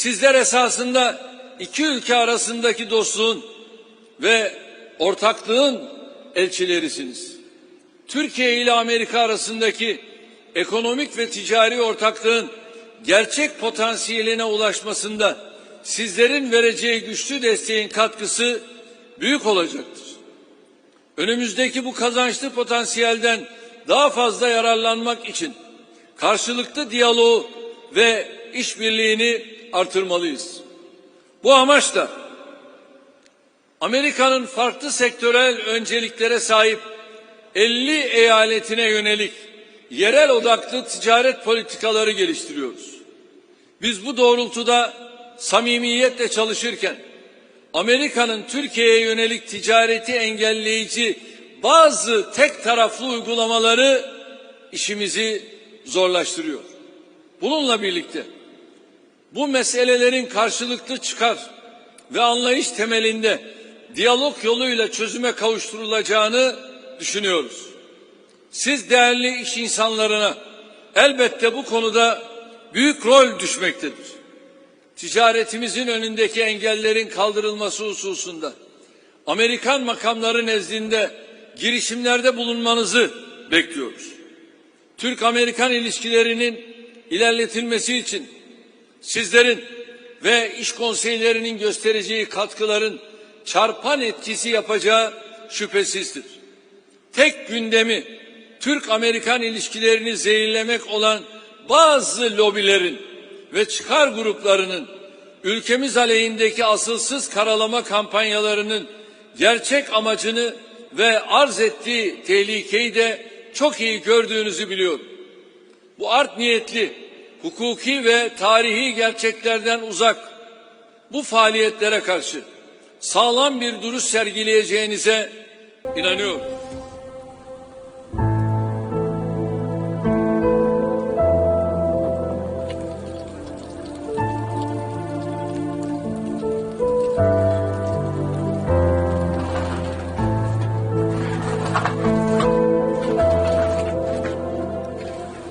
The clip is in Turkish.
Sizler esasında iki ülke arasındaki dostluğun ve ortaklığın elçilerisiniz. Türkiye ile Amerika arasındaki ekonomik ve ticari ortaklığın gerçek potansiyeline ulaşmasında sizlerin vereceği güçlü desteğin katkısı büyük olacaktır. Önümüzdeki bu kazançlı potansiyelden daha fazla yararlanmak için karşılıklı diyaloğu ve işbirliğini artırmalıyız. Bu amaçla Amerika'nın farklı sektörel önceliklere sahip 50 eyaletine yönelik yerel odaklı ticaret politikaları geliştiriyoruz. Biz bu doğrultuda samimiyetle çalışırken Amerika'nın Türkiye'ye yönelik ticareti engelleyici bazı tek taraflı uygulamaları işimizi zorlaştırıyor. Bununla birlikte bu meselelerin karşılıklı çıkar ve anlayış temelinde diyalog yoluyla çözüme kavuşturulacağını düşünüyoruz. Siz değerli iş insanlarına elbette bu konuda büyük rol düşmektedir. Ticaretimizin önündeki engellerin kaldırılması hususunda Amerikan makamları nezdinde girişimlerde bulunmanızı bekliyoruz. Türk-Amerikan ilişkilerinin ilerletilmesi için sizlerin ve iş konseylerinin göstereceği katkıların çarpan etkisi yapacağı şüphesizdir. Tek gündemi Türk-Amerikan ilişkilerini zehirlemek olan bazı lobilerin ve çıkar gruplarının ülkemiz aleyhindeki asılsız karalama kampanyalarının gerçek amacını ve arz ettiği tehlikeyi de çok iyi gördüğünüzü biliyorum. Bu art niyetli, hukuki ve tarihi gerçeklerden uzak bu faaliyetlere karşı sağlam bir duruş sergileyeceğinize inanıyorum.